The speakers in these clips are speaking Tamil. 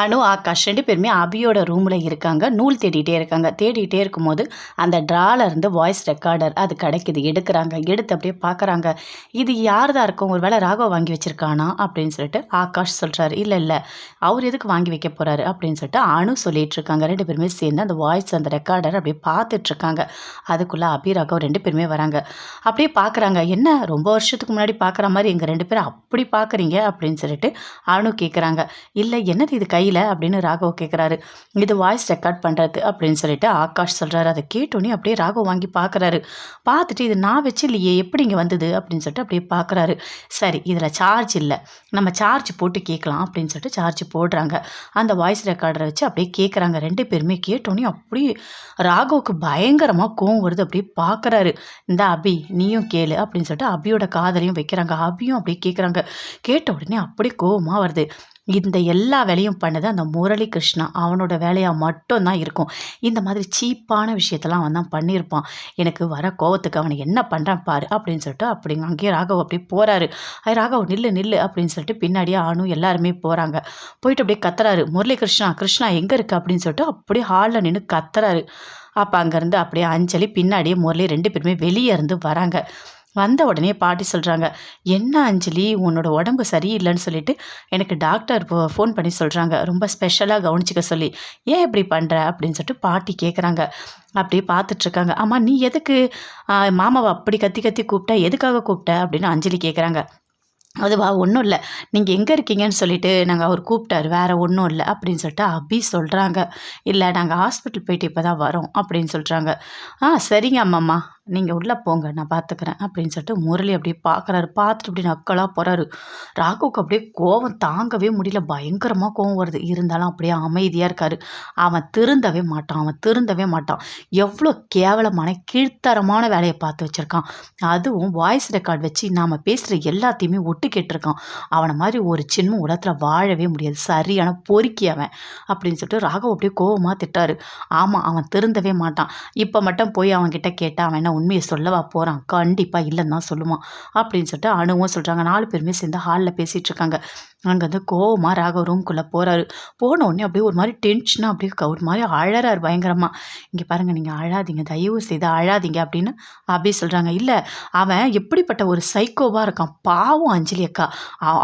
அனு ஆகாஷ் ரெண்டு பேருமே அபியோட ரூமில் இருக்காங்க. நூல் தேடிட்டே இருக்காங்க. தேடிட்டே இருக்கும்போது அந்த ட்ரால இருந்து வாய்ஸ் ரெக்கார்டர் அது கிடைக்குது. எடுக்கிறாங்க. எடுத்து அப்படியே பார்க்குறாங்க. இது யார் தான் இருக்கும்? ஒரு வேளை ராகவ் வாங்கி வச்சிருக்கானா? அப்படின்னு சொல்லிட்டு ஆகாஷ் சொல்கிறாரு இல்லை இல்லை. அவர் எதுக்கு வாங்கி வைக்க போகிறாரு அப்படின்னு சொல்லிட்டு அனு சொல்லிட்டு இருக்காங்க. ரெண்டு பேருமே சேர்ந்து அந்த வாய்ஸ் அந்த ரெக்கார்டர் அப்படியே பார்த்துட்ருக்காங்க அதுக்குள்ளே அபி ராகவ் ரெண்டு பேருமே வராங்க. அப்படியே பார்க்குறாங்க. என்ன? ரொம்ப வருஷத்துக்கு முன்னாடி பார்க்குற மாதிரி எங்கள் ரெண்டு பேரும் அப்படி பார்க்குறீங்க? அப்படின்னு சொல்லிட்டு அனு கேட்குறாங்க இல்லை என்னது இது கை கையில் அப்படின்னு ராகவ் கேட்குறாரு இது வாய்ஸ் ரெக்கார்ட் பண்ணுறது அப்படின்னு சொல்லிட்டு ஆகாஷ் சொல்கிறாரு அதை கேட்டோன்னே அப்படியே ராகவ் வாங்கி பார்க்குறாரு பார்த்துட்டு இது நான் வச்சு இல்லையே எப்படி இங்கே வந்தது? அப்படின்னு சொல்லிட்டு அப்படியே பார்க்குறாரு சரி இதில் சார்ஜ் இல்லை. நம்ம சார்ஜ் போட்டு கேட்கலாம் அப்படின்னு சொல்லிட்டு சார்ஜ் போடுறாங்க. அந்த வாய்ஸ் ரெக்கார்டரை வச்சு அப்படியே கேட்குறாங்க ரெண்டு பேருமே கேட்டோன்னே அப்படியே ராகவுக்கு பயங்கரமாக கோவம் வருது. அப்படியே பார்க்குறாரு இந்த அபி நீயும் கேளு அப்படின்னு சொல்லிட்டு அபியோட காதலையும் வைக்கிறாங்க. அபியும் அப்படியே கேட்குறாங்க கேட்ட உடனே அப்படியே கோவமாக வருது. இந்த எல்லா வேலையும் பண்ணது அந்த முரளி கிருஷ்ணா அவனோட வேலையாக மட்டும்தான் இருக்கும். இந்த மாதிரி சீப்பான விஷயத்தெல்லாம் அவன் தான் பண்ணியிருப்பான். எனக்கு வர கோவத்துக்கு அவனை என்ன பண்ணுறான் பாரு அப்படின்னு சொல்லிட்டு அப்படி அங்கேயே ராகவ் அப்படி போகிறாரு அது ராகவ் நில்லு நில்லு அப்படின்னு சொல்லிட்டு பின்னாடியே ஆணும் எல்லாருமே போகிறாங்க போயிட்டு அப்படியே கத்துறாரு. முரளி கிருஷ்ணா கிருஷ்ணா எங்கே இருக்கு? அப்படின்னு சொல்லிட்டு அப்படியே ஹாலில் நின்று கத்துறாரு. அப்போ அங்கேருந்து அப்படியே அஞ்சலி பின்னாடியே முரளி ரெண்டு பேருமே வெளியே இருந்து வராங்க. வந்த உடனே பாட்டி சொல்கிறாங்க என்ன அஞ்சலி உன்னோட உடம்பு சரியில்லைன்னு சொல்லிட்டு எனக்கு டாக்டர் ஃபோன் பண்ணி சொல்கிறாங்க ரொம்ப ஸ்பெஷலாக கவனிச்சிக்க சொல்லி. ஏன் இப்படி பண்ணுற அப்படின்னு சொல்லிட்டு பாட்டி கேட்குறாங்க அப்படியே பார்த்துட்ருக்காங்க ஆமாம் நீ எதுக்கு மாமாவை அப்படி கத்தி கத்தி கூப்பிட்ட? எதுக்காக கூப்பிட்ட? அப்படின்னு அஞ்சலி கேட்குறாங்க அதுவா ஒன்றும் இல்லை. நீங்கள் எங்கே இருக்கீங்கன்னு சொல்லிட்டு நாங்கள் அவர் கூப்பிட்டாரு. வேறு ஒன்றும் இல்லை. அப்படின்னு சொல்லிட்டு அபி சொல்கிறாங்க இல்லை நாங்கள் ஹாஸ்பிட்டல் போயிட்டு இப்போ தான் வரோம். அப்படின்னு சொல்கிறாங்க ஆ சரிங்க அம்மாம்மா. நீங்கள் உள்ளே போங்க நான் பார்த்துக்கிறேன் அப்படின்னு சொல்லிட்டு முரளி அப்படியே பார்க்குறாரு பார்த்துட்டு அப்படியே நக்கலாக போகிறாரு ராகுவுக்கு அப்படியே கோவம் தாங்கவே முடியல. பயங்கரமாக கோவம் வருது. இருந்தாலும் அப்படியே அமைதியாக இருக்காரு. அவன் திருந்தவே மாட்டான். அவன் திருந்தவே மாட்டான். எவ்வளோ கேவலமான கீழ்த்தரமான வேலையை பார்த்து வச்சுருக்கான். அதுவும் வாய்ஸ் ரெக்கார்ட் வச்சு நாம் பேசுகிற எல்லாத்தையுமே ஒட்டு கேட்டிருக்கான். அவனை மாதிரி ஒரு சின்ன உலகத்தில் வாழவே முடியாது. சரியான பொறுக்கி அவன் அப்படின்னு சொல்லிட்டு ராகவ் அப்படியே கோவமாக திட்டாரு. ஆமாம் அவன் திருந்தவே மாட்டான். இப்போ மட்டும் போய் அவன்கிட்ட கேட்டால் அவன் என்ன உண்மையை சொல்லவா போகிறான் கண்டிப்பாக இல்லைன்னு தான் சொல்லுவான். அப்படின்னு சொல்லிட்டு அணுவும் சொல்கிறாங்க நாலு பேருமே சேர்ந்து ஹாலில் பேசிகிட்டு இருக்காங்க. அங்கேருந்து கோவமாக ராகவ் ரூம்குள்ளே போகிறாரு போன உடனே அப்படியே ஒரு மாதிரி டென்ஷனாக அப்படியே ஒரு மாதிரி அழறாரு பயங்கரமாக இங்கே பாருங்கள் நீங்கள் அழாதீங்க தயவு செய்து அழாதீங்க அப்படின்னு அபி சொல்கிறாங்க இல்லை அவன் எப்படிப்பட்ட ஒரு சைக்கோவாக இருக்கான். பாவம் அஞ்சலி அக்கா.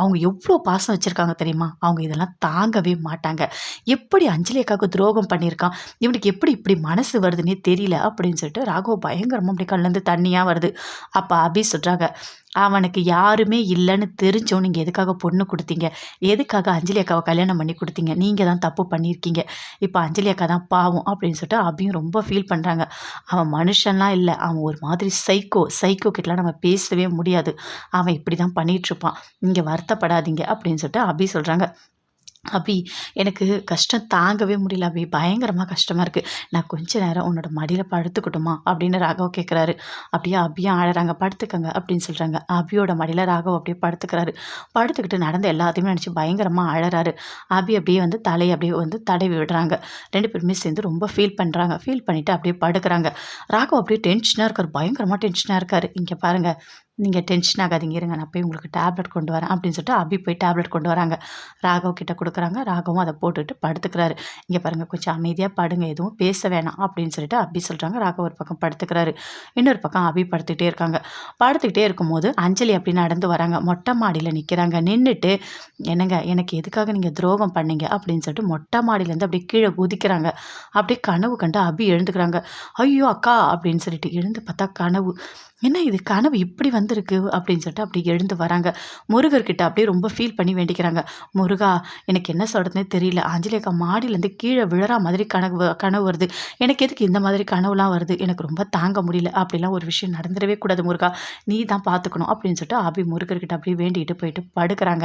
அவங்க எவ்வளோ பாசம் வச்சுருக்காங்க தெரியுமா? அவங்க இதெல்லாம் தாங்கவே மாட்டாங்க. எப்படி அஞ்சலி அக்காவுக்கு துரோகம் பண்ணியிருக்கான்? இவனுக்கு எப்படி இப்படி மனசு வருதுன்னே தெரியல அப்படின்னு சொல்லிட்டு ராகவ் பயங்கரமாக அப்படி கல்லேருந்து தண்ணியாக வருது. அப்போ அபி சொல்கிறாங்க அவனுக்கு யாருமே இல்லைன்னு தெரிஞ்சும் நீங்கள் எதுக்காக பொண்ணு கொடுத்தீங்க? எதுக்காக அஞ்சலி அக்காவை கல்யாணம் பண்ணி கொடுத்தீங்க? நீங்கள் தான் தப்பு பண்ணியிருக்கீங்க. இப்போ அஞ்சலி அக்கா தான் பாவம் அப்படின்னு சொல்லிட்டு அபியும் ரொம்ப ஃபீல் பண்ணுறாங்க அவன் மனுஷன்லாம் இல்லை. அவன் ஒரு மாதிரி சைக்கோ சைக்கோ கிட்டலாம் நம்ம பேசவே முடியாது. அவன் இப்படி தான் பண்ணிகிட்ருப்பான் நீங்கள் வருத்தப்படாதீங்க அப்படின்னு சொல்லிட்டு அபி சொல்கிறாங்க அபி எனக்கு கஷ்டம் தாங்கவே முடியல அபி. பயங்கரமாக கஷ்டமாக இருக்குது நான் கொஞ்ச நேரம் உன்னோட மடியில் படுத்துக்கட்டுமா? அப்படின்னு ராகவ் கேட்குறாரு அப்படியே அபியும் ஆடுறாங்க படுத்துக்கங்க அப்படின்னு சொல்கிறாங்க அபியோட மடியில் ராகவ் அப்படியே படுத்துக்கிறாரு. படுத்துக்கிட்டு நடந்த எல்லாத்தையுமே நினச்சி பயங்கரமாக அழறாரு. அபி அப்படியே வந்து தலையை அப்படியே வந்து தடவி விடுறாங்க. ரெண்டு பேருமே சேர்ந்து ரொம்ப ஃபீல் பண்ணுறாங்க ஃபீல் பண்ணிவிட்டு அப்படியே படுக்கிறாங்க. ராகவ் அப்படியே டென்ஷனாக இருக்கார். பயங்கரமாக டென்ஷனாக இருக்கார். இங்கே பாருங்கள் நீங்கள் டென்ஷன் ஆகாதீங்க. இருங்க நான் போய் உங்களுக்கு டேப்லெட் கொண்டு வரேன் அப்படின்னு சொல்லிட்டு அபி போய் டேப்லெட் கொண்டு வராங்க. ராகவ் கிட்ட கொடுக்குறாங்க. ராகவும் அதை போட்டுட்டு படுத்துக்கிறாரு. இங்கே பாருங்கள் கொஞ்சம் அமைதியாக படுங்க. எதுவும் பேச வேணாம் அப்படின்னு சொல்லிட்டு அபி சொல்கிறாங்க ராகவ் ஒரு பக்கம் படுத்துக்கிறாரு. இன்னொரு பக்கம் அபி படுத்துக்கிட்டே இருக்காங்க. படுத்துக்கிட்டே இருக்கும்போது அஞ்சலி அப்படி நடந்து வராங்க. மொட்டை மாடியில் நிற்கிறாங்க நின்றுட்டு என்னங்க எனக்கு எதுக்காக நீங்கள் துரோகம் பண்ணீங்க? அப்படின்னு சொல்லிட்டு மொட்டை மாடியிலேருந்து அப்படியே கீழே குதிக்கிறாங்க. அப்படியே கனவு கண்டு அபி எழுந்துக்கிறாங்க. ஐயோ அக்கா! அப்படின்னு சொல்லிட்டு எழுந்து பார்த்தா கனவு. என்ன இது? கனவு இப்படி வந்திருக்கு? அப்படின்னு சொல்லிட்டு அப்படி எழுந்து வராங்க. முருகர்கிட்ட அப்படியே ரொம்ப ஃபீல் பண்ணி வேண்டிக்கிறாங்க. முருகா எனக்கு என்ன சொல்கிறதுனே தெரியல. அஞ்சலி மாடியிலேருந்து கீழே விழற மாதிரி கனவு கனவு வருது. எனக்கு எதுக்கு இந்த மாதிரி கனவுலாம் வருது? எனக்கு ரொம்ப தாங்க முடியல. அப்படிலாம் ஒரு விஷயம் நடந்துடவே கூடாது முருகா. நீ தான் பார்த்துக்கணும். அப்படின்னு சொல்லிட்டு அபி முருகர்கிட்ட அப்படியே வேண்டிகிட்டு போயிட்டு படுக்கிறாங்க.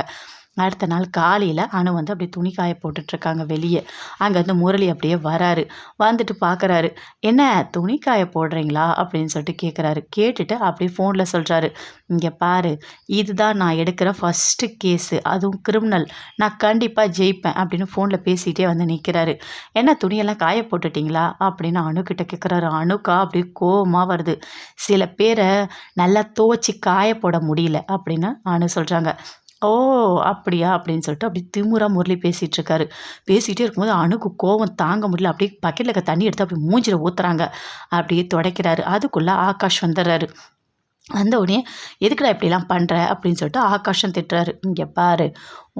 அடுத்த நாள் காலையில் அணு வந்து அப்படியே துணி காய போட்டுட்ருக்காங்க வெளியே. அங்கேருந்து முரளி அப்படியே வராரு. வந்துட்டு பார்க்குறாரு என்ன துணி காய போடுறீங்களா? அப்படின்னு சொல்லிட்டு கேட்குறாரு கேட்டுட்டு அப்படியே ஃபோனில் சொல்கிறாரு இங்கே பாரு இதுதான் நான் எடுக்கிற ஃபஸ்ட்டு கேஸு அதுவும் கிரிமினல் நான் கண்டிப்பாக ஜெயிப்பேன் அப்படின்னு ஃபோனில் பேசிகிட்டே வந்து நிற்கிறாரு என்ன துணியெல்லாம் காய போட்டுட்டிங்களா? அப்படின்னு அணுக்கிட்ட கேட்குறாரு அணுக்கா அப்படியே கோபமாக வருது. சில பேரை நல்லா துவச்சி காய போட முடியல அப்படின்னு அணு சொல்கிறாங்க ஓ! அப்படியா? அப்படின்னு சொல்லிட்டு அப்படியே திமுறா முரளி பேசிகிட்டு இருக்காரு. பேசிகிட்டே இருக்கும்போது அணுக்கு கோவம் தாங்க முடியல. அப்படியே பக்கெட்டில் இருக்க தண்ணி எடுத்து அப்படியே மூஞ்சில ஊத்துறாங்க. அப்படியே துடைக்கிறாரு. அதுக்குள்ளே ஆகாஷ் வந்துடுறாரு வந்த உடனே எதுக்குடா இப்படிலாம் பண்ணுற அப்படின்னு சொல்லிட்டு ஆகாஷம் திட்டுறாரு. இங்கே பாரு,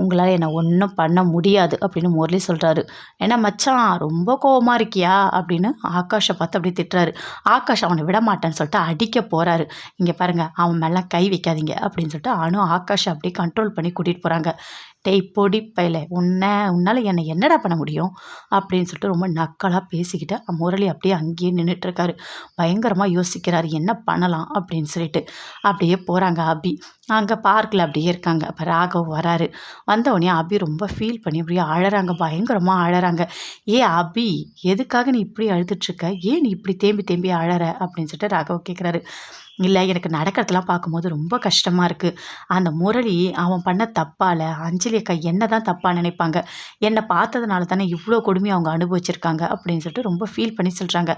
உங்களால் என்னை ஒன்றும் பண்ண முடியாது அப்படின்னு முரளி சொல்கிறாரு ஏன்னா மச்சான் ரொம்ப கோபமாக இருக்கியா? அப்படின்னு ஆகாஷை பார்த்து அப்படியே திட்டுறாரு. ஆகாஷ் விட மாட்டேன்னு சொல்லிட்டு அடிக்க போகிறாரு இங்கே பாருங்க, அவன் மேலாம் கை வைக்காதீங்க அப்படின்னு சொல்லிட்டு அனு ஆகாஷை அப்படியே கண்ட்ரோல் பண்ணி கூட்டிகிட்டு போகிறாங்க டேய் பொடி பயலே! உன்ன உன்னால் என்னை என்னடா பண்ண முடியும்? அப்படின்னு சொல்லிட்டு ரொம்ப நக்கலாக பேசிக்கிட்டு முரளி அப்படியே அங்கேயே நின்றுட்டுருக்காரு பயங்கரமாக யோசிக்கிறாரு. என்ன பண்ணலாம்? அப்படின்னு சொல்லிட்டு. அப்படியே போகிறாங்க அபி. அங்கே பார்க்கில் அப்படியே இருக்காங்க. அப்போ ராகவ் வராரு. வந்தவொடனே அபி ரொம்ப ஃபீல் பண்ணி அப்படியே அழறாங்க. பயங்கரமாக அழறாங்க. ஏ அபி! எதுக்காக நீ இப்படி அழுதுட்ருக்க ஏன் நீ இப்படி தேம்பி தேம்பி அழற?" அப்படின்னு சொல்லிட்டு ராகவ் கேட்குறாரு. இல்லை எனக்கு நடக்கிறதெல்லாம் பார்க்கும்போது ரொம்ப கஷ்டமாக இருக்குது அந்த முரளி அவன் பண்ண தப்பால் அஞ்சலி அக்கா என்ன தான் தப்பாக நினைப்பாங்க. என்னை பார்த்ததுனால தானே இவ்வளோ கொடுமை அவங்க அனுபவிச்சிருக்காங்க." அப்படின்னு சொல்லிட்டு ரொம்ப ஃபீல் பண்ணி சொல்கிறாங்க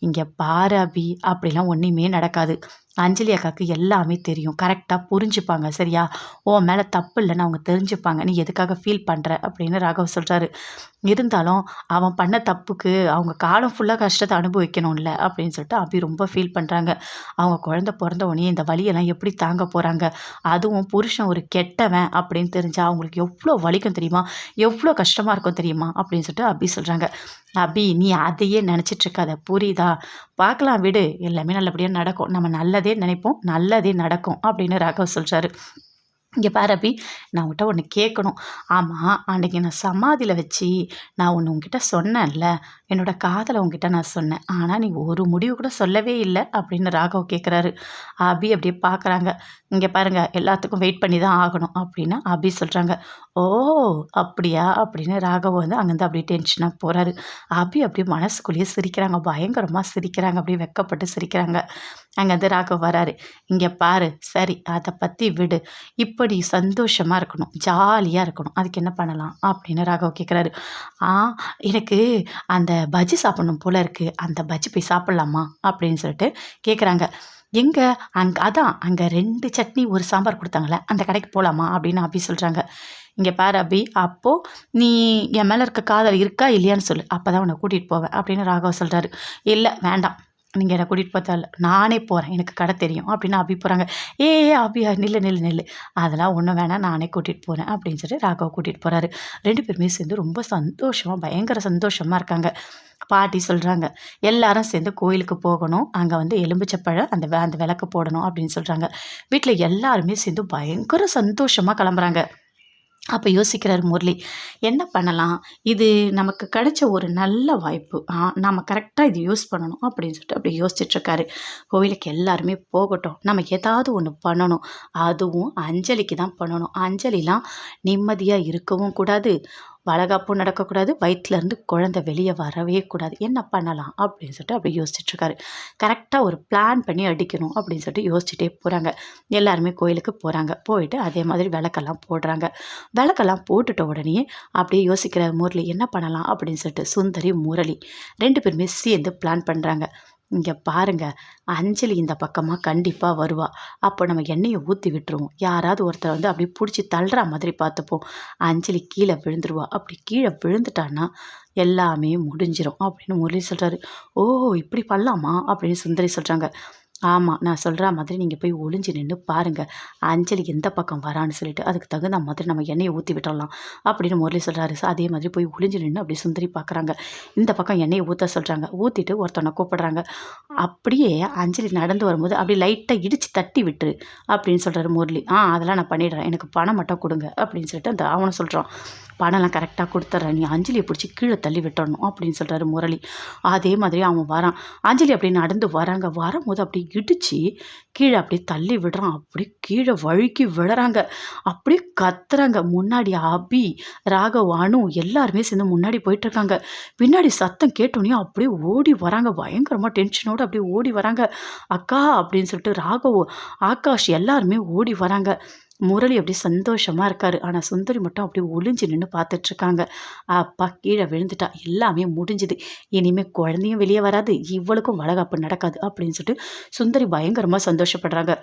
இங்கே பாரு அபி! அப்படிலாம் ஒன்றுமே நடக்காது. அஞ்சலி அக்காவுக்கு எல்லாமே தெரியும். கரெக்டாக புரிஞ்சுப்பாங்க. சரியா? ஓ மேலே தப்பு இல்லைன்னு அவங்க தெரிஞ்சுப்பாங்க. நீ எதுக்காக ஃபீல் பண்ணுற அப்படின்னு ராகவ் சொல்கிறாரு "இருந்தாலும் அவன் பண்ண தப்புக்கு அவங்க காலம் ஃபுல்லாக கஷ்டத்தை அனுபவிக்கணும்ல." அப்படின்னு சொல்லிட்டு அபி ரொம்ப ஃபீல் பண்ணுறாங்க அவங்க குழந்த பிறந்த உடனே இந்த வலியெல்லாம் எப்படி தாங்க போகிறாங்க அதுவும் புருஷன் ஒரு கெட்டவன் அப்படின்னு தெரிஞ்சால் அவங்களுக்கு எவ்வளோ வலிக்கும் தெரியுமா? எவ்வளோ கஷ்டமாக இருக்கும் தெரியுமா? அப்படின்னு சொல்லிட்டு அபி சொல்கிறாங்க "அபி நீ அதையே நினச்சிட்ருக்காத புரியுதா? பார்க்கலாம் விடு. எல்லாமே நல்லபடியாக நடக்கும். நம்ம நல்லதே நினைப்போம். நல்லதே நடக்கும்." அப்படின்னு ராகவ் சொல்கிறாரு இங்கே பாரு அபி! நான் உன்ட்ட ஒன்று கேட்கணும். ஆமாம் அன்றைக்கி நான் சமாதியில் வச்சு நான் ஒன்று உங்ககிட்ட சொன்னேன்ல. என்னோட காதலை உங்ககிட்ட நான் சொன்னேன். ஆனால் நீ ஒரு முடிவு கூட சொல்லவே இல்லை அப்படின்னு ராகவ் கேட்குறாரு. அபி அப்படியே பார்க்குறாங்க. இங்கே பாருங்கள் எல்லாத்துக்கும் வெயிட் பண்ணி தான் ஆகணும்." அப்படின்னு அபி சொல்கிறாங்க "ஓ! அப்படியா?" அப்படின்னு ராகவ் வந்து அங்கேருந்து அப்படியே டென்ஷனாக போகிறாரு அபி அப்படியே மனசுக்குள்ளேயே சிரிக்கிறாங்க. பயங்கரமாக சிரிக்கிறாங்க. அப்படியே வெக்கப்பட்டு சிரிக்கிறாங்க. அங்கேருந்து ராகவ் வராரு. இங்கே பாரு, சரி அதை பற்றி விடு. இப்படி சந்தோஷமாக இருக்கணும். ஜாலியாக இருக்கணும். அதுக்கு என்ன பண்ணலாம்?" அப்படின்னு ராகவ் கேட்குறாரு. "ஆ எனக்கு அந்த பஜ்ஜி சாப்பிடணும் போல இருக்குது அந்த பஜ்ஜி போய் சாப்பிட்லாமா அப்படின்னு சொல்லிட்டு கேட்குறாங்க. எங்கே அங்கே அதான் அங்கே ரெண்டு சட்னி, ஒரு சாம்பார் கொடுத்தாங்களே அந்த கடைக்கு போகலாமா அப்படின்னு அபி சொல்கிறாங்க இங்கே பாரு அபி! அப்போ நீ என் மேலே இருக்க காதல் இருக்கா? இல்லையான்னு சொல்லு. அப்போ தான் உன்னை கூட்டிகிட்டு போவேன்." அப்படின்னு ராகவ் சொல்கிறாரு இல்லை வேண்டாம். நீங்கள் என்ன கூட்டிகிட்டு போ நானே போகிறேன் எனக்கு கடை தெரியும்." அப்படின்னு அபி போகிறாங்க ஏ ஏ அபி நில்லு நில்லு நில்லு. அதெல்லாம் ஒன்றும் வேணாம். நானே கூட்டிகிட்டு போகிறேன் அப்படின்னு சொல்லிட்டு ராகவ் கூட்டிகிட்டு போகிறாரு ரெண்டு பேருமே சேர்ந்து ரொம்ப சந்தோஷமாக பயங்கர சந்தோஷமாக இருக்காங்க. பாட்டி சொல்கிறாங்க "எல்லாரும் சேர்ந்து கோயிலுக்கு போகணும். அங்கே வந்து எலுமிச்சப்பழம் அந்த அந்த விளக்கு போடணும்." அப்படின்னு சொல்கிறாங்க வீட்டில் எல்லாருமே சேர்ந்து பயங்கர சந்தோஷமாக கிளம்புறாங்க. அப்போ யோசிக்கிறார் முரளி. "என்ன பண்ணலாம்? இது நமக்கு கிடைச்ச ஒரு நல்ல வாய்ப்பு. நம்ம கரெக்டாக இது யூஸ் பண்ணணும்." அப்படின்னு சொல்லிட்டு அப்படி யோசிச்சுட்டு இருக்காரு. கோயிலுக்கு எல்லாருமே போகட்டும். நம்ம ஏதாவது ஒன்று பண்ணணும். அதுவும் அஞ்சலிக்கு தான் பண்ணணும். அஞ்சலிலாம் நிம்மதியாக இருக்கவும் கூடாது. வளகாப்பும் நடக்கக்கூடாது. வயிற்றுலேருந்து குழந்தை வெளியே வரவே கூடாது. என்ன பண்ணலாம்? அப்படின்னு சொல்லிட்டு அப்படி யோசிச்சுட்ருக்காரு கரெக்டாக ஒரு பிளான் பண்ணி அடிக்கணும் அப்படின்னு சொல்லிட்டு யோசிச்சுட்டே போகிறாங்க எல்லாருமே கோயிலுக்கு போகிறாங்க போயிட்டு அதே மாதிரி விளக்கெல்லாம் போடுறாங்க. விளக்கெல்லாம் போட்டுட்ட உடனே அப்படியே யோசிக்கிற முரளி. என்ன பண்ணலாம்? அப்படின்னு சொல்லிட்டு சுந்தரி, முரளி ரெண்டு பேருமே சேர்ந்து பிளான் பண்ணுறாங்க இங்கே பாருங்க, அஞ்சலி இந்த பக்கமாக கண்டிப்பாக வருவா. அப்போ நம்ம எண்ணெயை ஊற்றி விட்டுருவோம். யாராவது ஒருத்தர் வந்து அப்படி பிடிச்சி தள்ளுறா மாதிரி பார்த்துப்போம். அஞ்சலி கீழே விழுந்துருவா. அப்படி கீழே விழுந்துட்டான்னா எல்லாமே முடிஞ்சிடும் அப்படின்னு முரளி சொல்கிறாரு "ஓ! இப்படி பண்ணலாமா?" அப்படின்னு சுந்தரி சொல்கிறாங்க ஆமாம் நான் சொல்கிற மாதிரி நீங்கள் போய் ஒளிஞ்சு நின்று பாருங்கள் அஞ்சலி எந்த பக்கம் வரான்னு சொல்லிட்டு. அதுக்கு தகுந்த மாதிரி நம்ம எண்ணெயை ஊற்றி விட்டுடலாம் அப்படின்னு முரளி சொல்கிறாரு அதே மாதிரி போய் ஒளிஞ்சு நின்று அப்படியே சுந்தரி பார்க்குறாங்க. இந்த பக்கம் எண்ணெயை ஊற்ற சொல்கிறாங்க ஊற்றிட்டு ஒருத்தனை கூப்பிடுறாங்க. "அப்படியே அஞ்சலி நடந்து வரும்போது அப்படியே லைட்டாக இடித்து தட்டி விட்டுரு." அப்படின்னு சொல்கிறாரு முரளி. "ஆ அதெல்லாம் நான் பண்ணிடுறேன். எனக்கு பணம் மட்டும் கொடுங்க அப்படின்னு சொல்லிட்டு அந்த அவனை சொல்கிறான் "பணம்லாம் கரெக்டாக கொடுத்துட்றேன் நீ அஞ்சலியை பிடிச்சி கீழே தள்ளி விட்டுறணும்." அப்படின்னு சொல்கிறாரு முரளி. அதே மாதிரி அவன் வரான். அஞ்சலி அப்படியே நடந்து வராங்க. வரும்போது அப்படியே இடிச்சு கீழே அப்படியே தள்ளி விடுறான். அப்படியே கீழே வழுக்கி விழறாங்க. அப்படியே கத்துறாங்க. முன்னாடி அபி, ராகவ், அனு எல்லாருமே சேர்ந்து முன்னாடி போயிட்டுருக்காங்க. பின்னாடி சத்தம் கேட்டோனே அப்படியே ஓடி வராங்க. பயங்கரமாக டென்ஷனோடு அப்படியே ஓடி வராங்க. "அக்கா!" அப்படின்னு சொல்லிட்டு ராகவ், ஆகாஷ் எல்லாருமே ஓடி வராங்க. முரளி அப்படியே சந்தோஷமாக இருக்காரு. ஆனால் சுந்தரி மட்டும் அப்படியே ஒளிஞ்சு நின்று பார்த்துட்ருக்காங்க அப்பா! கீழே விழுந்துட்டா. எல்லாமே முடிஞ்சுது. இனிமேல் குழந்தையும் வெளியே வராது. இவளுக்கும் வளகாப்பு நடக்காது. அப்படின்னு சொல்லிட்டு சுந்தரி பயங்கரமாக சந்தோஷப்படுறாங்க.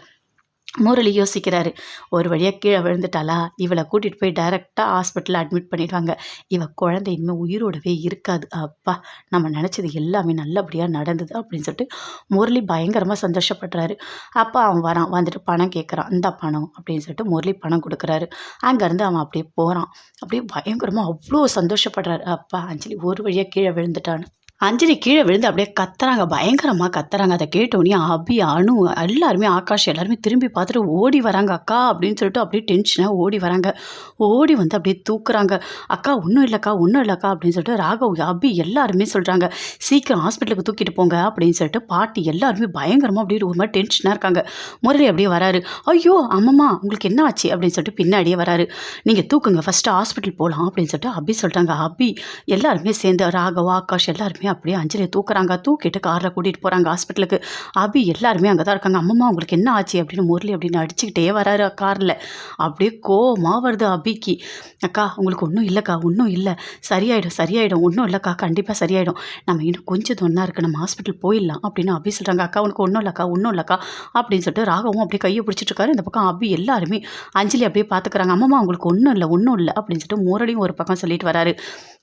முரளி யோசிக்கிறாரு ஒரு வழியாக கீழே விழுந்துட்டாளா? இவளை கூட்டிகிட்டு போய் டைரெக்டாக ஹாஸ்பிட்டலில் அட்மிட் பண்ணிடுவாங்க. இவ குழந்தை இனிமேல் உயிரோடவே இருக்காது. அப்பா நம்ம நினச்சது எல்லாமே நல்லபடியாக நடந்தது அப்படின்னு சொல்லிட்டு முரளி பயங்கரமாக சந்தோஷப்படுறாரு. அப்போ அவன் வரான். வந்துட்டு பணம் கேட்குறான் இந்த பணம் அப்படின்னு சொல்லிட்டு முரளி பணம் கொடுக்குறாரு. அங்கேருந்து அவன் அப்படியே போகிறான் அப்படியே பயங்கரமாக அவ்வளோ சந்தோஷப்படுறாரு. அப்பா அஞ்சலி ஒரு வழியாக கீழே விழுந்துட்டான்னு. அஞ்சலி கீழே விழுந்து அப்படியே கத்துறாங்க. பயங்கரமாக கத்துறாங்க. அதை கேட்டோடனே அபி அணு எல்லாருமே ஆகாஷ் எல்லாருமே திரும்பி பார்த்துட்டு ஓடி வராங்க. அக்கா அப்படின்னு சொல்லிட்டு அப்படியே டென்ஷனாக ஓடி வராங்க. ஓடி வந்து அப்படியே தூக்குறாங்க. அக்கா ஒன்றும் இல்லைக்கா ஒன்றும் இல்லைக்கா அப்படின்னு சொல்லிட்டு ராகவ் அபி எல்லாருமே சொல்கிறாங்க சீக்கிரம் ஹாஸ்பிட்டலுக்கு தூக்கிட்டு போங்க அப்படின்னு சொல்லிட்டு பாட்டி எல்லாருமே பயங்கரமாக அப்படியே ஒரு மாதிரி டென்ஷனாக இருக்காங்க. முரளி அப்படியே வராரு. ஐயோ அம்மம்மா உங்களுக்கு என்ன ஆச்சு? அப்படின்னு சொல்லிட்டு பின்னாடியே வராரு. நீங்கள் தூக்குங்க ஃபஸ்ட்டு ஹாஸ்பிட்டல் போகலாம் அப்படின்னு சொல்லிட்டு அபி சொல்கிறாங்க அபி எல்லாருமே சேர்ந்து ராகவ் ஆகாஷ் எல்லாருமே அப்படியே அஞ்சலியை தூக்குறாங்க. தூக்கிட்டு காரில் கூட்டிகிட்டு போகிறாங்க ஹாஸ்பிட்டலுக்கு அபி எல்லாருமே அங்கே தான் இருக்காங்க. அம்மம்மா உங்களுக்கு என்ன ஆச்சு? அப்படின்னு முரளி அப்படின்னு அடிச்சுக்கிட்டே வராரு காரில். அப்படியே கோவமாக வருது அபிக்கு. அக்கா உங்களுக்கு ஒன்றும் இல்லைக்கா ஒன்றும் இல்லை. சரியாயிடும் சரியாயிடும். ஒன்றும் இல்லைக்கா கண்டிப்பாக சரியாயிடும். நம்ம இன்னும் கொஞ்சம் ஒன்றா இருக்குது நம்ம ஹாஸ்பிட்டல் போயிடலாம் அப்படின்னு அபி சொல்கிறாங்க அக்கா உனக்கு ஒன்றும் இல்லைக்கா ஒன்றும் இல்லைக்கா அப்படின்னு சொல்லிட்டு ராகவும் அப்படியே கையை பிடிச்சிட்டுருக்காரு இந்த பக்கம் அபி எல்லாருமே அஞ்சலி அப்படியே பார்த்துக்கிறாங்க அம்மம்மா உங்களுக்கு ஒன்றும் இல்லை ஒன்றும் இல்லை அப்படின்னு சொல்லிட்டு முரளியும் ஒரு பக்கம் சொல்லிட்டு வராரு.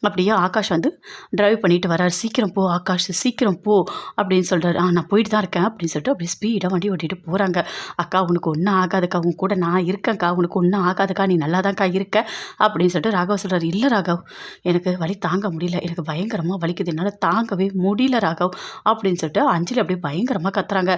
அப்படியே ஆகாஷ் வந்து ட்ரைவ் பண்ணிட்டு வராரு. சீக்கிரம் சீக்கிரம் போ ஆகாஷ் சீக்கிரம் போ அப்படின்னு சொல்கிறாரு ஆ நான் போயிட்டு தான் இருக்கேன் அப்படின்னு சொல்லிட்டு அப்படியே ஸ்பீடாக வண்டி ஓட்டிகிட்டு போகிறாங்க அக்கா உனக்கு ஒன்றும் ஆகாதுக்கா உன் கூட நான் இருக்கேன்க்கா உனக்கு ஒன்றும் ஆகாதுக்கா நீ நல்லா தான்க்கா இருக்க அப்படின்னு சொல்லிட்டு ராகவ் சொல்கிறார் இல்லை ராகவ் எனக்கு வலி தாங்க முடியல எனக்கு பயங்கரமாக வலிக்குது என்னால் தாங்கவே முடியல ராகவ் அப்படின்னு சொல்லிட்டு அஞ்சலி அப்படியே பயங்கரமாக கத்துறாங்க.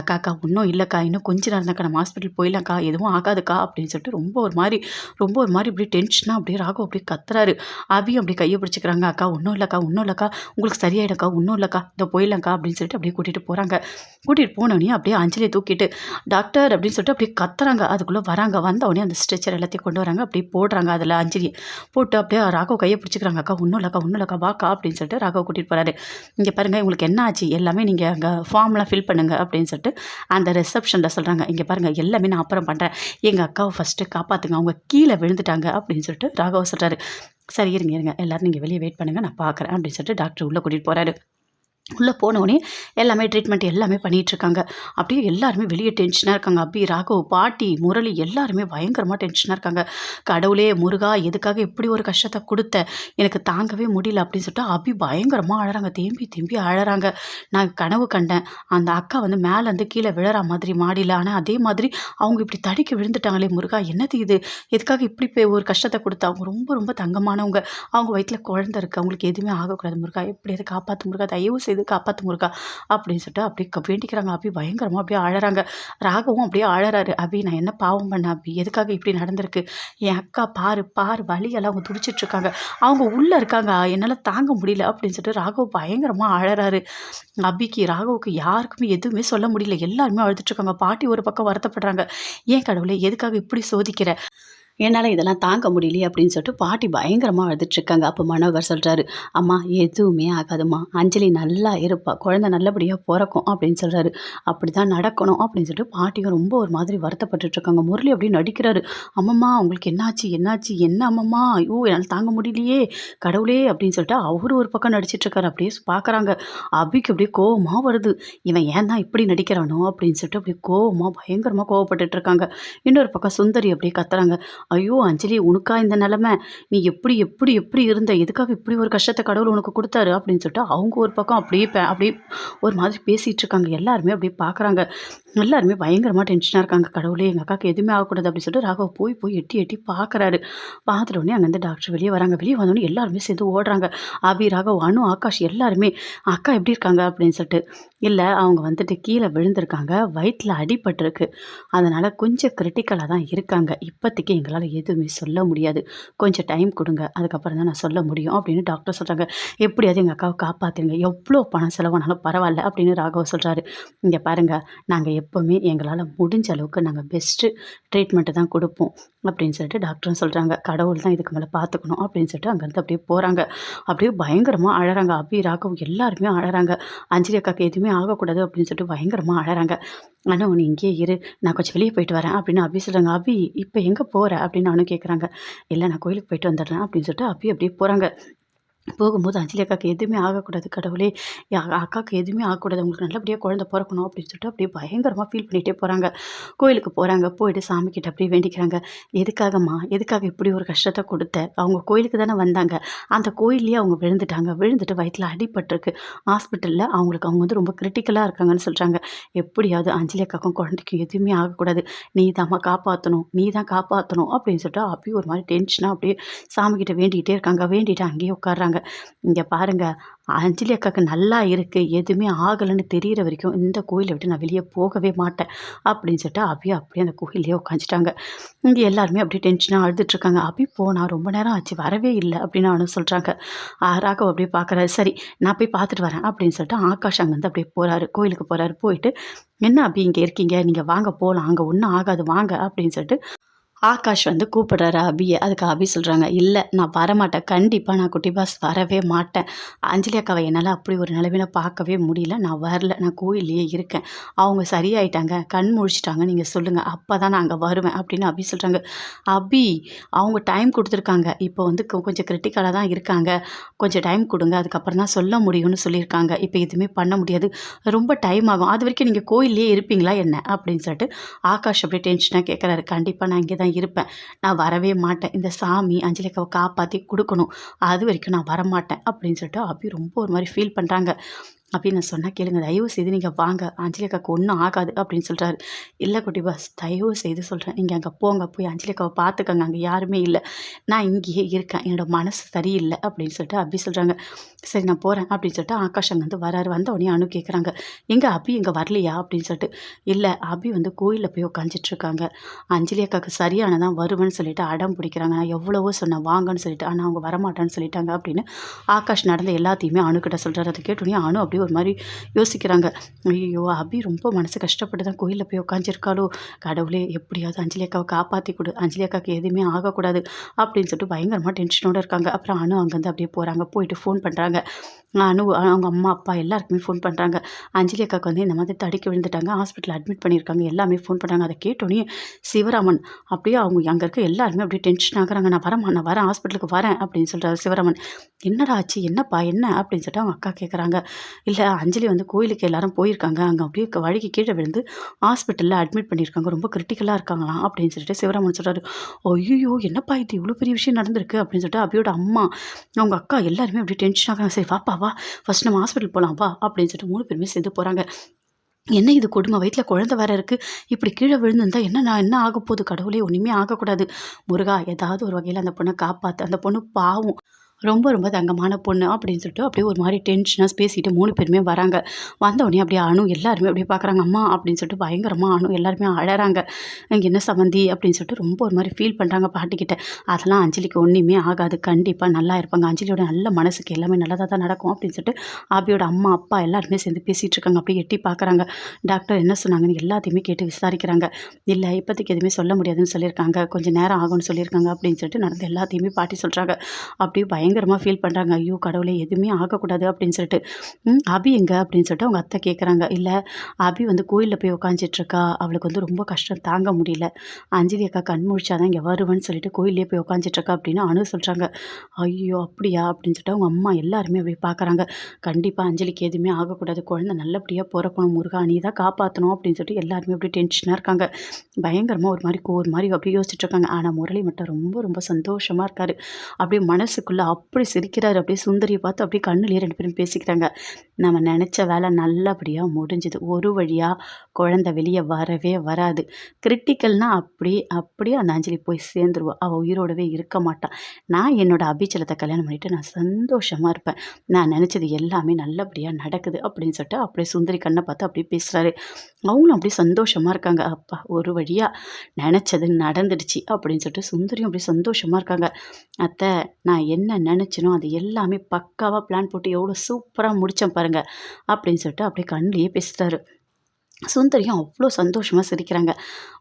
அக்கா அக்கா ஒன்றும் இல்லைக்கா இன்னும் கொஞ்ச நேரம் தான்க்கா நம்ம ஹாஸ்பிட்டல் போயிடலாம்க்கா எதுவும் ஆகாதுக்கா அப்படின்னு சொல்லிட்டு ரொம்ப ஒரு மாதிரி ரொம்ப ஒரு மாதிரி அப்படியே டென்ஷனாக அப்படியே ராகவ் அப்படியே கத்துறாரு. அபியும் அப்படியே கையை பிடிச்சிக்கிறாங்க. அக்கா ஒன்றும் இல்லைக்கா ஒன்றும் இல்லைக்கா உங்களுக்கு சரியாயிடக்கா ஒன்றும் இல்லைக்கா இதோ போயிடலாம்க்கா அப்படின்னு சொல்லிட்டு அப்படியே கூட்டிகிட்டு போகிறாங்க கூட்டிகிட்டு போனோடனே அப்படியே அஞ்சலியை தூக்கிட்டு டாக்டர் அப்படின்னு சொல்லிட்டு அப்படியே கத்துறாங்க. அதுக்குள்ளே வராங்க. வந்தவுடனே அந்த ஸ்ட்ரெச்சர் எல்லாத்தையும் கொண்டு வராங்க. அப்படியே போடுறாங்க அதில் அஞ்சலி போட்டு அப்படியே ராகவ் கையை பிடிச்சிக்கிறாங்க. அக்கா ஒன்றும் இல்லைக்கா ஒன்றும் இல்லைக்கா வாக்கா அப்படின்னு சொல்லிட்டு ராகவ் கூட்டிகிட்டு போகிறாரு இங்கே பாருங்கள் உங்களுக்கு என்ன ஆச்சு? எல்லாமே நீங்கள் அங்கே ஃபார்ம்லாம் ஃபில் பண்ணுங்கள் அப்படின்னு சொல்லிட்டு அந்த ரிசப்ஷனில் சொல்கிறாங்க இங்கே பாருங்கள் எல்லாமே நான் அப்புறம் பண்ணுறேன் எங்கள் அக்காவை ஃபஸ்ட்டு காப்பாற்றுங்க அவங்க கீழே விழுந்துட்டாங்க அப்படின்னு சொல்லிட்டு ராகவ் சொல்கிறாரு சரி இருங்க இருங்க. எல்லோரும் நீங்கள் வெளியே வெயிட் பண்ணுங்கள் நான் பார்க்குறேன் அப்படின்னு சொல்லிட்டு டாக்டர் உள்ளே கூட்டிகிட்டு போகிறாரு உள்ளே போனோடனே எல்லாமே ட்ரீட்மெண்ட் எல்லாமே பண்ணிகிட்ருக்காங்க. அப்படியே எல்லாருமே வெளியே டென்ஷனாக இருக்காங்க. அபி ராகவ் பாட்டி முரளி எல்லாருமே பயங்கரமாக டென்ஷனாக இருக்காங்க. கடவுளே முருகா எதுக்காக இப்படி ஒரு கஷ்டத்தை கொடுத்த? எனக்கு தாங்கவே முடியல அப்படின்னு சொல்லிட்டு அபி பயங்கரமாக அழகிறாங்க தேம்பி தேம்பி அழகிறாங்க நான் கனவு கண்டேன். அந்த அக்கா வந்து மேலேருந்து கீழே விழற மாதிரி மாடியில். ஆனால் அதே மாதிரி அவங்க இப்படி தடிக்க விழுந்துட்டாங்களே முருகா என்னது இது? எதுக்காக இப்படி போய் ஒரு கஷ்டத்தை கொடுத்தா? அவங்க ரொம்ப ரொம்ப தங்கமானவங்க. அவங்க வயிற்றில் குழந்தை இருக்குது அவங்களுக்கு எதுவுமே ஆகக்கூடாது முருகா. எப்படி அதை காப்பாற்று முருகா? தயவு செய்து காப்பாற்று முருகா அப்படின்னு சொல்லிட்டு அப்படியே வேண்டிக்கிறாங்க. அபி பயங்கரமாக அப்படியே அழறாங்க. ராகவும் அப்படியே அழறாரு. அபி நான் என்ன பாவம் பண்ண அபி? எதுக்காக இப்படி நடந்திருக்கு? என் அக்கா பாரு பாரு வலியெல்லாம் அவங்க துடிச்சிட்டு இருக்காங்க. அவங்க உள்ளே இருக்காங்க. என்னால் தாங்க முடியல. அப்படின்னு சொல்லிட்டு ராகவ் பயங்கரமாக அழறாரு. அபிக்கு ராகவுக்கு யாருக்குமே எதுவுமே சொல்ல முடியல. எல்லாருமே அழுதுட்ருக்காங்க பாட்டி ஒரு பக்கம் வருத்தப்படுறாங்க. ஏன் கடவுளை எதுக்காக இப்படி சோதிக்கிற? என்னால் இதெல்லாம் தாங்க முடியலையே அப்படின்னு சொல்லிட்டு பாட்டி பயங்கரமாக அழுதுட்ருக்காங்க அப்போ மனோகர் சொல்கிறாரு அம்மா எதுவுமே ஆகாதும்மா. அஞ்சலி நல்லா இருப்பா. குழந்தை நல்லபடியாக பிறக்கும் அப்படின்னு சொல்கிறாரு அப்படி தான் நடக்கணும் அப்படின்னு சொல்லிட்டு பாட்டியும் ரொம்ப ஒரு மாதிரி வருத்தப்பட்டுட்ருக்காங்க முரளி அப்படியே நடிக்கிறாரு. அம்மம்மா உங்களுக்கு என்னாச்சு? என்னாச்சு? என்ன அம்மம்மா? ஐயோ என்னால் தாங்க முடியலையே. கடவுளே அப்படின்னு சொல்லிட்டு அவரு ஒரு பக்கம் நடிச்சிட்ருக்காரு அப்படியே பார்க்குறாங்க அபிக்கு அப்படியே கோவமாக வருது. இவன் ஏன் தான் இப்படி நடிக்கிறானோ? அப்படின்னு சொல்லிட்டு அப்படியே கோவமாக பயங்கரமாக கோபப்பட்டுட்டிருக்காங்க இன்னொரு பக்கம் சுந்தரி அப்படியே கத்துறாங்க. ஐயோ அஞ்சலி உனக்கா இந்த நிலமை? நீ எப்படி எப்படி எப்படி இருந்த? எதுக்காக இப்படி ஒரு கஷ்டத்தை கடவுள் உனக்கு கொடுத்தாரு? அப்படின்னு சொல்லிட்டு அவங்க ஒரு பக்கம் அப்படியே அப்படியே ஒரு மாதிரி பேசிகிட்டு இருக்காங்க. எல்லாருமே அப்படியே பார்க்குறாங்க. எல்லாருமே பயங்கரமாக டென்ஷனாக இருக்காங்க. கடவுளே எங்கள் அக்காவுக்கு எதுவுமே ஆகக்கூடாது அப்படின்னு சொல்லிட்டு ராகவ் போய் போய் எட்டி எட்டி பார்க்குறாரு. பார்த்துட்டோடனே அங்கேருந்து டாக்டர் வெளியே வராங்க. வெளியே வந்தோடனே எல்லாருமே சேர்ந்து ஓடுறாங்க. அபி ராகவ் அனு ஆகாஷ் எல்லாருமே அக்கா எப்படி இருக்காங்க? அப்படின்னு சொல்லிட்டு இல்லை அவங்க வந்துட்டு கீழே விழுந்திருக்காங்க. வயிற்றில் அடிபட்டிருக்கு. அதனால் கொஞ்சம் கிரிட்டிக்கலாக தான் இருக்காங்க. இப்போதைக்கு எங்களால் எதுவுமே சொல்ல முடியாது. கொஞ்சம் டைம் கொடுங்க அதுக்கப்புறம் தான் நான் சொல்ல முடியும் அப்படின்னு டாக்டர் சொல்கிறாங்க எப்படியாவது எங்கள் அக்காவை காப்பாற்றுங்க எவ்வளோ பணம் செலவானாலும் பரவாயில்ல அப்படின்னு ராகவ சொல்கிறாரு இங்கே பாருங்கள் நாங்கள் எப்போவுமே எங்களால் முடிஞ்ச அளவுக்கு நாங்கள் பெஸ்ட்டு ட்ரீட்மெண்ட்டு தான் கொடுப்போம். அப்படின்னு சொல்லிட்டு டாக்டரும் சொல்கிறாங்க கடவுள் தான் இதுக்கு மேலே பார்த்துக்கணும் அப்படின்னு சொல்லிட்டு அங்கேருந்து அப்படியே போகிறாங்க அப்படியே பயங்கரமாக அழகிறாங்க அபி ராகவ் எல்லாருமே அழகிறாங்க அஞ்சலி அக்காவுக்கு எதுவுமே ஆகக்கூடாது அப்படின்னு சொல்லிட்டு பயங்கரமாக அழகிறாங்க ஆனால் உன் இங்கேயே இரு. நான் கொஞ்சம் வெளியே போயிட்டு வரேன் அப்படின்னு அபி சொல்கிறாங்க அபி இப்போ எங்கே போகிற அப்படின்னு நானும் கேட்குறாங்க இல்லை நான் கோயிலுக்கு போயிட்டு வந்துடுறேன் அப்படின்னு சொல்லிட்டு அபி அப்படியே போகிறாங்க போகும்போது அஞ்சலி அக்காவுக்கு எதுவுமே ஆகக்கூடாது கடவுளே. அக்காவுக்கு எதுவுமே ஆகக்கூடாது. உங்களுக்கு நல்லபடியாக குழந்தை பிறக்கணும் அப்படின்னு சொல்லிட்டு அப்படியே பயங்கரமாக ஃபீல் பண்ணிகிட்டே போகிறாங்க கோயிலுக்கு போகிறாங்க போயிட்டு சாமிக்கிட்ட அப்படியே வேண்டிக்கிறாங்க. எதுக்காகம்மா? எதுக்காக இப்படி ஒரு கஷ்டத்தை கொடுத்த? அவங்க கோயிலுக்கு தானே வந்தாங்க. அந்த கோயில்லேயே அவங்க விழுந்துட்டாங்க. விழுந்துட்டு வயிற்றில் அடிபட்டிருக்கு. ஹாஸ்பிட்டலில் அவங்களுக்கு அவங்க வந்து ரொம்ப கிரிட்டிக்கலாக இருக்காங்கன்னு சொல்கிறாங்க எப்படியாவது அஞ்சலி அக்காக்கும் குழந்தைக்கும் எதுவுமே ஆகக்கூடாது. நீ தாம்மா காப்பாற்றணும் நீ தான் காப்பாற்றணும் அப்படின்னு சொல்லிட்டு அப்படியே ஒரு மாதிரி டென்ஷனாக அப்படியே சாமிக்கிட்ட வேண்டிக்கிட்டே இருக்காங்க. வேண்டிட்டு அங்கேயே உட்காடுறாங்க இங்கே பாருங்க அஞ்சலி அக்காவுக்கு நல்லா இருக்குது எதுவுமே ஆகலைன்னு தெரிகிற வரைக்கும் இந்த கோயிலை விட்டு நான் வெளியே போகவே மாட்டேன் அப்படின்னு சொல்லிட்டு அபி அப்படியே அந்த கோயிலையே உட்காந்துட்டாங்க இங்கே எல்லாருமே அப்படியே டென்ஷனாக அழுதுட்ருக்காங்க. அபி போனால் ரொம்ப நேரம் ஆச்சு வரவே இல்லை அப்படின்னு அவனு சொல்கிறாங்க ராகவ் அப்படியே பார்க்குறாரு சரி நான் போய் பார்த்துட்டு வரேன் அப்படின்னு சொல்லிட்டு ஆகாஷ் அங்கேருந்து அப்படியே போகிறாரு கோயிலுக்கு போகிறாரு போயிட்டு என்ன அபி இங்கே இருக்கீங்க? நீங்கள் வாங்க போகலாம் அங்கே ஒன்றும் ஆகாது வாங்க அப்படின்னு சொல்லிட்டு ஆகாஷ் வந்து கூப்பிடுறாரு அபியை. அதுக்கு அபி சொல்கிறாங்க இல்லை நான் வரமாட்டேன். கண்டிப்பாக நான் குட்டி பாஸ் வரவே மாட்டேன். அஞ்சலி அக்காவை என்னால் அப்படி ஒரு நிலைமையில பார்க்கவே முடியல. நான் வரல. நான் கோயில்லையே இருக்கேன். அவங்க சரியாயிட்டாங்க. கண் முழிச்சிட்டாங்க. நீங்கள் சொல்லுங்கள் அப்போ தான் நான் அங்கே வருவேன். அப்படின்னு அபி சொல்கிறாங்க அபி அவங்க டைம் கொடுத்துருக்காங்க. இப்போ வந்து கொஞ்சம் கிரிட்டிக்கலாக தான் இருக்காங்க. கொஞ்சம் டைம் கொடுங்க. அதுக்கப்புறம் தான் சொல்ல முடியும்னு சொல்லியிருக்காங்க. இப்போ எதுவுமே பண்ண முடியாது. ரொம்ப டைம் ஆகும். அது வரைக்கும் நீங்கள் கோயில்லையே இருப்பீங்களா என்ன? அப்படின்னு சொல்லிட்டு ஆகாஷ் அப்படியே டென்ஷனாக கேட்குறாரு கண்டிப்பாக நான் இங்கே தான் இருப்பேன். நான் வரவே மாட்டேன். இந்த சாமி அஞ்சலிக்காவை காப்பாற்றி கொடுக்கணும். அது வரைக்கும் நான் வரமாட்டேன். அப்படின்னு சொல்லிட்டு அபி ரொம்ப ஒரு மாதிரி ஃபீல் பண்ணுறாங்க அப்படின்னு நான் சொன்னால் கேளுங்க தயவு செய்து நீங்கள் வாங்க. அஞ்சலி அக்காவுக்கு ஒன்றும் ஆகாது அப்படின்னு சொல்கிறாரு இல்லை குட்டி பாஸ் தயவு செய்து சொல்கிறேன் நீங்கள் அங்கே போங்க போய் அஞ்சலி அக்காவை பார்த்துக்கங்க. அங்கே யாருமே இல்லை. நான் இங்கேயே இருக்கேன். என்னோடய மனசு சரியில்லை அப்படின்னு சொல்லிட்டு அபி சொல்கிறாங்க சரி நான் போகிறேன் அப்படின்னு சொல்லிட்டு ஆகாஷ் அங்கே வந்து வராரு. வந்த உடனே அனு கேட்குறாங்க எங்கே அபி இங்கே வரலையா? அப்படின்னு சொல்லிட்டு இல்லை அபி வந்து கோயிலில் போய் உட்காந்துட்ருக்காங்க அஞ்சலி அக்காவுக்கு சரியானதான் வருவேன்னு சொல்லிட்டு அடம் பிடிக்கிறாங்க. நான் எவ்வளவோ சொன்னேன் வாங்கன்னு சொல்லிட்டு ஆனால் அவங்க வரமாட்டேன்னு சொல்லிட்டாங்க அப்படின்னு ஆகாஷ் நடந்த எல்லாத்தையுமே அணுக்கிட்ட சொல்கிறாரு அதை கேட்டோன்னே அணு அப்படி ஒரு மாதிரி யோசிக்கிறாங்க. ஐயோ அபி ரொம்ப மனசு கஷ்டப்பட்டு தான் கோயிலில் போய் உட்காந்துருக்காளோ கடவுளே எப்படியாவது அஞ்சலி அக்காவை காப்பாற்றி கொடு. அஞ்சலி அக்காவுக்கு எதுவுமே ஆகக்கூடாது அப்படின்னு சொல்லிட்டு பயங்கரமாக டென்ஷனோடு இருக்காங்க. அப்புறம் அணு அங்கேருந்து அப்படியே போகிறாங்க போயிட்டு ஃபோன் பண்ணுறாங்க அனு அவங்க அம்மா அப்பா எல்லாருக்குமே ஃபோன் பண்ணுறாங்க அஞ்சலி அக்காவுக்கு வந்து இந்த மாதிரி தடுக்க விழுந்துட்டாங்க. ஹாஸ்பிட்டலில் அட்மிட் பண்ணியிருக்காங்க. எல்லாமே ஃபோன் பண்ணுறாங்க அதை கேட்டோன்னே சிவராமன் அப்படியே அவங்க அங்கே இருக்க எல்லாருமே அப்படியே டென்ஷன் ஆகுறாங்க. நான் வரமா நான் வரேன் ஹாஸ்பிட்டலுக்கு வரேன் அப்படின்னு சொல்கிறாரு சிவராமன். என்னடா ஆச்சு? என்னப்பா? என்ன? அப்படின்னு சொல்லிட்டு அவங்க அக்கா கேட்குறாங்க இல்லை அஞ்சலி வந்து கோயிலுக்கு எல்லாரும் போயிருக்காங்க. அங்கே அப்படியே வழிக்கு கீழே விழுந்து ஹாஸ்பிட்டலில் அட்மிட் பண்ணியிருக்காங்க ரொம்ப கிரிட்டிக்கலாக இருக்காங்களாம் அப்படின்னு சொல்லிட்டு சிவராமன் சொல்கிறாரு ஐயோ என்னப்பா இது? இவ்வளோ பெரிய விஷயம் நடந்திருக்கு. அப்படின்னு சொல்லிட்டு அபியோட அம்மா அவங்க அக்கா எல்லாருமே அப்படியே டென்ஷன் ஆகுறாங்க சரி வாப்பா வா ஃபர்ஸ்ட் நம்ம ஹாஸ்பிட்டல் போகலாம் வா. அப்படின்னு சொல்லிட்டு மூணு பேருமே சேர்ந்து போகிறாங்க என்ன இது கொடுமை? வயிற்றில் குழந்தை வேற இருக்குது இப்படி கீழே விழுந்துருந்தா என்ன நான் என்ன ஆக போகுது? கடவுளே ஒன்றுமே ஆகக்கூடாது. முருகா ஏதாவது ஒரு வகையில் அந்த பொண்ணை காப்பாற்று அந்த பொண்ணு பாவம். ரொம்ப ரொம்ப தங்கமான பொண்ணு அப்படின்னு சொல்லிட்டு அப்படியே ஒரு மாதிரி டென்ஷனாக பேசிட்டு மூணு பேருமே வராங்க. வந்தவொடனே அப்படியே அணு எல்லாருமே அப்படியே பார்க்குறாங்க அம்மா அப்படின்னு சொல்லிட்டு பயங்கரமாக அணு எல்லாருமே அழறாங்க. இங்கே என்ன சம்மந்தி அப்படின்னு சொல்லிட்டு ரொம்ப ஒரு மாதிரி ஃபீல் பண்ணுறாங்க பாட்டிக்கிட்ட. அதெல்லாம் அஞ்சலிக்கு ஒன்றுமே ஆகாது. கண்டிப்பாக நல்லா இருப்பாங்க. அஞ்சலியோட நல்ல மனசுக்கு எல்லாமே நல்லதாக தான் நடக்கும் அப்படின்னு சொல்லிட்டு ஆபியோட அம்மா அப்பா எல்லாருமே சேர்ந்து பேசிகிட்டு இருக்காங்க. அப்படியே எட்டி பார்க்குறாங்க. டாக்டர் என்ன சொன்னாங்கன்னு எல்லாத்தையுமே கேட்டு விசாரிக்கிறாங்க. இல்லை இப்போதைக்கு எதுவுமே சொல்ல முடியாதுன்னு சொல்லியிருக்காங்க. கொஞ்சம் நேரம் ஆகும்னு சொல்லியிருக்காங்க. அப்படின்னு சொல்லிட்டு நடந்த எல்லாத்தையுமே பாட்டி சொல்கிறாங்க அப்படியே பயம் பயங்கரமாக ஃபீல் பண்ணுறாங்க ஐயோ கடவுளே எதுவுமே ஆகக்கூடாது அப்படின்னு சொல்லிட்டு. ம், அபி எங்க? அப்படின்னு சொல்லிட்டு அவங்க அத்தை கேட்குறாங்க இல்லை அபி வந்து கோயிலில் போய் உட்காந்துட்ருக்கா அவளுக்கு வந்து ரொம்ப கஷ்டம் தாங்க முடியல. அஞ்சலி அக்கா கண் முழிச்சாதான் இங்கே வருவேன்னு சொல்லிட்டு கோயிலே போய் உட்காந்துட்ருக்கா அப்படின்னு அனு சொல்கிறாங்க ஐயோ அப்படியா? அப்படின்னு சொல்லிட்டு அவங்க அம்மா எல்லாருமே அப்படி பார்க்குறாங்க கண்டிப்பாக அஞ்சலிக்கு எதுவுமே ஆகக்கூடாது. குழந்தை நல்லபடியாக பிறக்கணும். முருகா நீ தான் காப்பாற்றணும் அப்படின்னு சொல்லிட்டு எல்லாருமே அப்படி டென்ஷனாக இருக்காங்க. பயங்கரமாக ஒரு மாதிரி கோ ஒரு மாதிரி அப்படியே யோசிச்சுட்ருக்காங்க. ஆனால் முரளி மட்டும் ரொம்ப ரொம்ப சந்தோஷமாக இருக்காரு. அப்படியே மனசுக்குள்ளே அப்படி சிரிக்கிறார் அப்படியே சுந்தரியை பார்த்து அப்படியே கண்ணுலேயே ரெண்டு பேரும் பேசிக்கிறாங்க. நம்ம நினச்ச வேலை நல்லபடியாக முடிஞ்சுது. ஒரு வழியாக குழந்தை வெளியே வரவே வராது. கிரிட்டிக்கல்னால் அப்படி அப்படியே அந்த அஞ்சலி போய் சேர்ந்துருவோம் அவள் உயிரோடவே இருக்க மாட்டான் நான் என்னோடய அபிச்சலத்தை கல்யாணம் பண்ணிட்டு நான் சந்தோஷமாக இருப்பேன். நான் நினச்சது எல்லாமே நல்லபடியாக நடக்குது அப்படின்னு சொல்லிட்டு அப்படியே சுந்தரி கண்ணை பார்த்து அப்படியே பேசுகிறாரு அவங்களும் அப்படியே சந்தோஷமாக இருக்காங்க. அப்பா ஒரு வழியாக நினச்சது நடந்துடுச்சு அப்படின்னு சொல்லிட்டு சுந்தரியும் அப்படியே சந்தோஷமாக இருக்காங்க. அத்தை நான் என்ன நினச்சினோ அது எல்லாமே பக்காவாக பிளான் போட்டு எவ்வளோ சூப்பராக முடித்தேன் பாருங்கள் அப்படின்னு சொல்லிட்டு அப்படியே கண்ணிலேயே பேசுகிறாரு சுந்தரியும் அவ்வளோ சந்தோஷமாக சிரிக்கிறாங்க.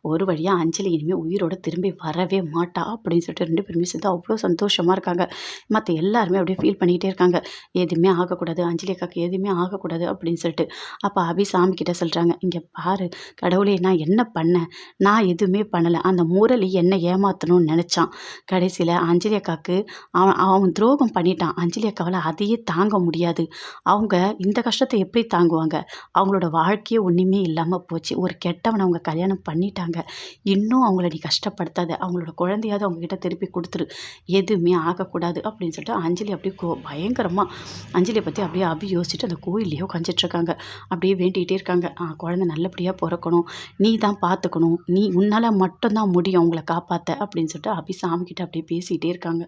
ஒரு வழியாக அஞ்சலி இனிமேல் உயிரோடு திரும்பி வரவே மாட்டா அப்படின்னு சொல்லிட்டு ரெண்டு பேருமே சேர்ந்து அவ்வளோ சந்தோஷமாக இருக்காங்க. மற்ற எல்லாருமே அப்படியே ஃபீல் பண்ணிக்கிட்டே இருக்காங்க. எதுவுமே ஆகக்கூடாது அஞ்சலி அக்காவுக்கு எதுவுமே ஆகக்கூடாது அப்படின்னு சொல்லிட்டு. அப்போ அபி சாமி சொல்கிறாங்க இங்கே பாரு கடவுளே நான் என்ன பண்ணேன்? நான் எதுவுமே பண்ணலை. அந்த முரளி என்னை ஏமாற்றணும்னு நினச்சான். கடைசியில் அஞ்சலி அக்காவுக்கு அவன் அவன் துரோகம் பண்ணிட்டான். அஞ்சலி அக்காவால் அதையே தாங்க முடியாது. அவங்க இந்த கஷ்டத்தை எப்படி தாங்குவாங்க? அவங்களோட வாழ்க்கையை ஒன்றுமே இல்லாமல் போச்சு. ஒரு கெட்டவனை அவங்க கல்யாணம் பண்ணிட்டாங்க. இன்னும் அவங்கள நீ கஷ்டப்படுத்தாத. அவங்களோட குழந்தையாவது அவங்கக்கிட்ட திருப்பி கொடுத்துரு. எதுவுமே ஆகக்கூடாது அப்படின்னு சொல்லிட்டு அஞ்சலி அப்படியே கோ பயங்கரமாக அஞ்சலியை பற்றி அப்படியே அபி யோசிச்சுட்டு அந்த கோயில்லையோ கஞ்சிட்ருக்காங்க அப்படியே வேண்டிகிட்டே இருக்காங்க. ஆ குழந்தை நல்லபடியாக பிறக்கணும். நீ தான் பார்த்துக்கணும் நீ உன்னால் மட்டும்தான் முடியும் அவங்கள காப்பாற்ற அப்படின்னு சொல்லிட்டு அபி சாமிக்கிட்ட அப்படியே பேசிகிட்டே இருக்காங்க.